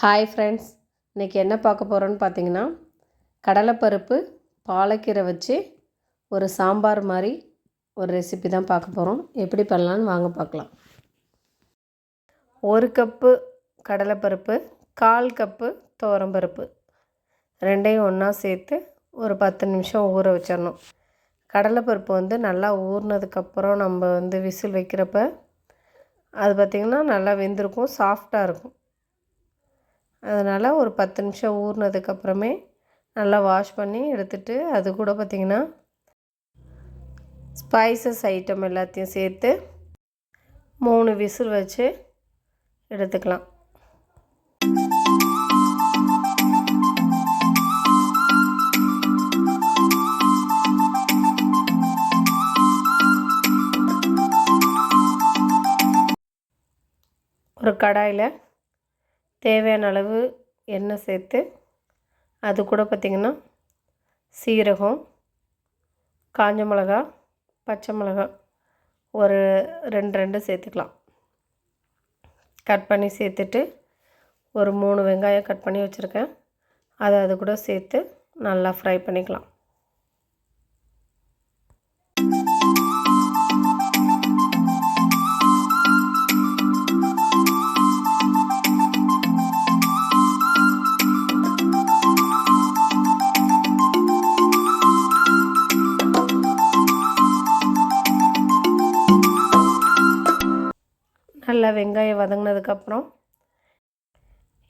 Hi friends இன்றைக்கி என்ன பார்க்க போகிறோன்னு பார்த்தீங்கன்னா கடலைப்பருப்பு பாலக்கீரை வச்சு ஒரு சாம்பார் மாதிரி ஒரு ரெசிபி தான் பார்க்க போகிறோம் எப்படி பண்ணலான்னு வாங்க பார்க்கலாம். ஒரு கப்பு கடலைப்பருப்பு கால் கப்பு துவரம்பருப்பு ரெண்டையும் ஒன்றா சேர்த்து ஒரு பத்து நிமிஷம் ஊற வச்சிடணும். கடலைப்பருப்பு வந்து நல்லா ஊறினதுக்கப்புறம் நம்ம வந்து விசில் வைக்கிறப்ப அது பார்த்திங்கன்னா நல்லா வெந்திருக்கும் சாஃப்டாக இருக்கும். அதனால் ஒரு பத்து நிமிஷம் ஊறினதுக்கப்புறமே நல்லா வாஷ் பண்ணி எடுத்துகிட்டு அது கூட பார்த்திங்கன்னா ஸ்பைசஸ் ஐட்டம் எல்லாத்தையும் சேர்த்து மூணு விசில் வச்சு எடுத்துக்கலாம். ஒரு கடாயில் தேவையான அளவு எண்ணெய் சேர்த்து அது கூட பார்த்திங்கன்னா சீரகம் காஞ்ச மிளகா பச்சை மிளகா ஒரு ரெண்டு ரெண்டு சேர்த்துக்கலாம். கட் பண்ணி சேர்த்துட்டு ஒரு மூணு வெங்காயம் கட் பண்ணி வச்சுருக்கேன். அதை அது கூட சேர்த்து நல்லா ஃப்ரை பண்ணிக்கலாம். நல்லா வெங்காயம் வதங்கினதுக்கப்புறம்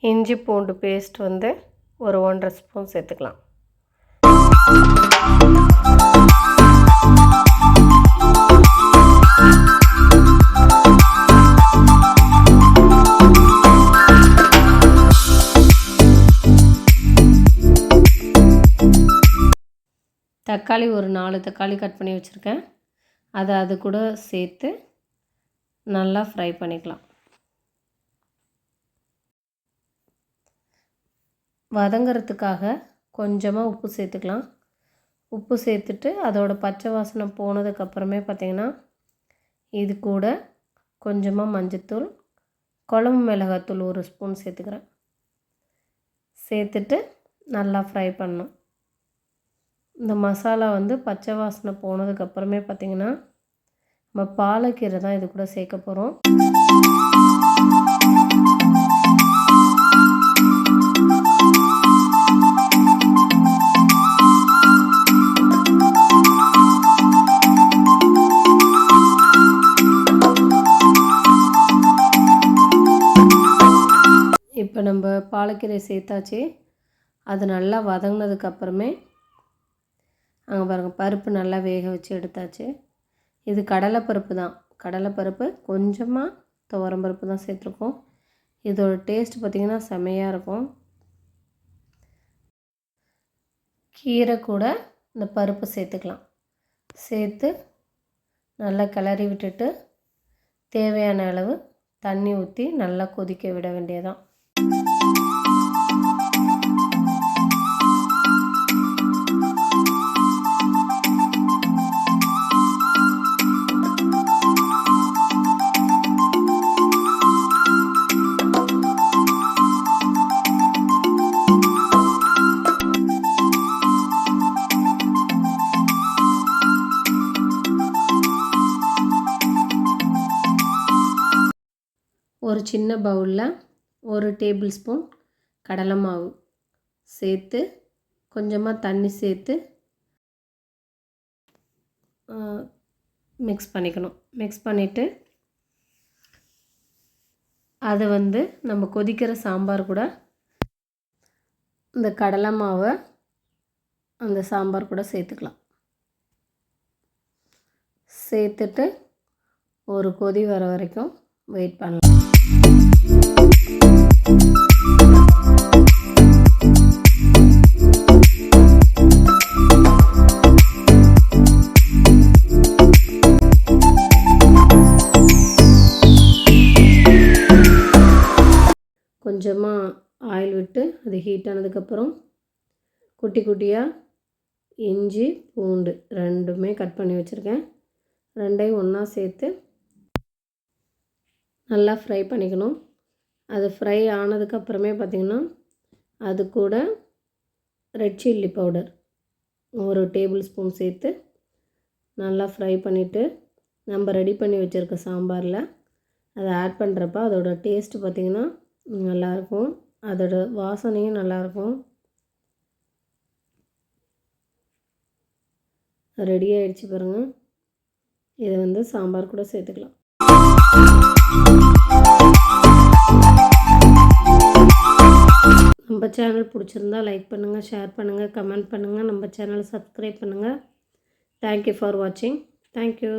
இஞ்சி பூண்டு பேஸ்ட் வந்து ஒரு ஒன்றரை ஸ்பூன் சேர்த்துக்கலாம். தக்காளி ஒரு நாலு தக்காளி கட் பண்ணி வச்சுருக்கேன். அதை அது கூட சேர்த்து நல்லா ஃப்ரை பண்ணிக்கலாம். வதங்கிறதுக்காக கொஞ்சமாக உப்பு சேர்த்துக்கலாம். உப்பு சேர்த்துட்டு அதோட பச்சை வாசனை போனதுக்கப்புறமே பார்த்திங்கன்னா இது கூட கொஞ்சமாக மஞ்சத்தூள் குழம்பு மிளகாத்தூள் ஒரு ஸ்பூன் சேர்த்துக்கிறேன். சேர்த்துட்டு நல்லா ஃப்ரை பண்ணும் இந்த மசாலா வந்து பச்சை வாசனை போனதுக்கப்புறமே பார்த்திங்கன்னா நம்ம பாலக்கீரை தான் இது கூட சேர்க்க போகிறோம் இப்போ நம்ம பாலக்கீரை சேர்த்தாச்சு. அது நல்லா வதங்கினதுக்கப்புறமே அங்கே பாருங்கள் பருப்பு நல்லா வேக வச்சு எடுத்தாச்சு. இது கடலைப்பருப்பு தான். கடலைப்பருப்பு கொஞ்சமாக துவரம்பருப்பு தான் சேர்த்துருக்கோம். இதோட டேஸ்ட் பார்த்திங்கன்னா செமையாக இருக்கும். கீரை கூட இந்த பருப்பு சேர்த்துக்கலாம். சேர்த்து நல்லா கிளறி விட்டுட்டு தேவையான அளவு தண்ணி ஊற்றி நல்லா கொதிக்க விட வேண்டியதான் ஒரு சின்ன பவுலில் ஒரு டேபிள் ஸ்பூன் கடலை மாவு சேர்த்து கொஞ்சமாக தண்ணி சேர்த்து மிக்ஸ் பண்ணிக்கணும். மிக்ஸ் பண்ணிவிட்டு அதை வந்து நம்ம கொதிக்கிற சாம்பார் கூட இந்த கடலை மாவை அந்த சாம்பார் கூட சேர்த்துக்கலாம். சேர்த்துட்டு ஒரு கொதி வர வரைக்கும் வெயிட் பண்ணலாம். கொஞ்சமாக ஆயில் விட்டு அது ஹீட் ஆனதுக்கப்புறம் குட்டி குட்டியாக இஞ்சி பூண்டு ரெண்டுமே கட் பண்ணி வச்சுருக்கேன். ரெண்டையும் ஒன்றா சேர்த்து நல்லா ஃப்ரை பண்ணிக்கணும். அது ஃப்ரை ஆனதுக்கப்புறமே பார்த்திங்கன்னா அது கூட ரெட் சில்லி பவுடர் ஒரு டேபிள் ஸ்பூன் சேர்த்து நல்லா ஃப்ரை பண்ணிவிட்டு நம்ம ரெடி பண்ணி வச்சுருக்க சாம்பாரில் அதை ஆட் பண்ணுறப்ப அதோட டேஸ்ட்டு பார்த்திங்கன்னா நல்லாயிருக்கும். அதோட வாசனையும் நல்லாயிருக்கும். ரெடி ஆகிடுச்சு பாருங்கள் இதை வந்து சாம்பார் கூட சேர்த்துக்கலாம். நம்ம சேனல் பிடிச்சிருந்தா லைக் பண்ணுங்கள் ஷேர் பண்ணுங்கள் கமெண்ட் பண்ணுங்கள் நம்ம சேனலை சப்ஸ்கிரைப் பண்ணுங்கள் தேங்க்யூ ஃபார் வாட்சிங் தேங்க்யூ